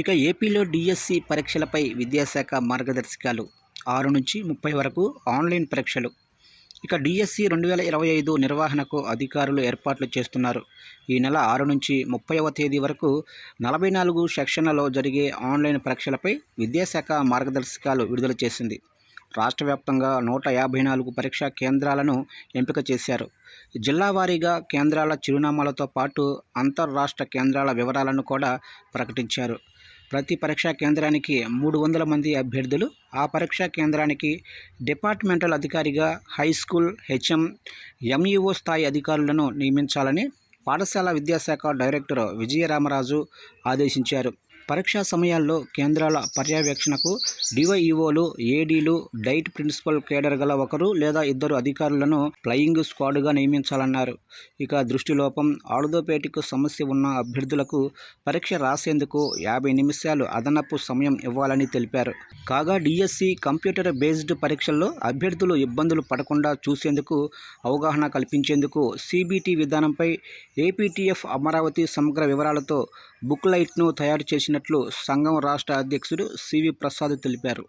ఇక ఏపీలో డిఎస్సి పరీక్షలపై విద్యాశాఖ మార్గదర్శకాలు. ఆరు నుంచి ముప్పై వరకు ఆన్లైన్ పరీక్షలు. ఇక డిఎస్సి రెండు వేల ఇరవై ఐదు నిర్వహణకు అధికారులు ఏర్పాట్లు చేస్తున్నారు. ఈ నెల ఆరు నుంచి ముప్పైవ తేదీ వరకు నలభై నాలుగు సెక్షన్లలో జరిగే ఆన్లైన్ పరీక్షలపై విద్యాశాఖ మార్గదర్శకాలు విడుదల చేసింది. రాష్ట్ర వ్యాప్తంగా నూట యాభై నాలుగు పరీక్షా కేంద్రాలను ఎంపిక చేశారు. జిల్లా వారీగా కేంద్రాల చిరునామాలతో పాటు అంతర్రాష్ట్ర కేంద్రాల వివరాలను కూడా ప్రకటించారు. ప్రతి పరీక్షా కేంద్రానికి మూడు వందల మంది అభ్యర్థులు ఆ పరీక్షా కేంద్రానికి డిపార్ట్మెంటల్ అధికారిగా హై స్కూల్ హెచ్ఎం ఎంఈఓ స్థాయి అధికారులను నియమించాలని పాఠశాల విద్యాశాఖ డైరెక్టర్ విజయరామరాజు ఆదేశించారు. పరీక్షా సమయాల్లో కేంద్రాల పర్యవేక్షణకు డివైఈఓలు ఏడీలు డైట్ ప్రిన్సిపల్ కేడర్ గల ఒకరు లేదా ఇద్దరు అధికారులను ఫ్లయింగ్ స్క్వాడ్గా నియమించాలన్నారు. ఇక దృష్టిలోపం ఆడుదోపేటకు సమస్య ఉన్న అభ్యర్థులకు పరీక్ష రాసేందుకు యాభై నిమిషాలు అదనపు సమయం ఇవ్వాలని తెలిపారు. కాగా డిఎస్సి కంప్యూటర్ బేస్డ్ పరీక్షల్లో అభ్యర్థులు ఇబ్బందులు పడకుండా చూసేందుకు అవగాహన కల్పించేందుకు సిబిటి విధానంపై ఏపీటీఎఫ్ అమరావతి సమగ్ర వివరాలతో బుక్లైట్ను తయారు చేసినట్లు సంఘం రాష్ట్ర అధ్యక్షుడు సివి ప్రసాద్ తెలిపారు.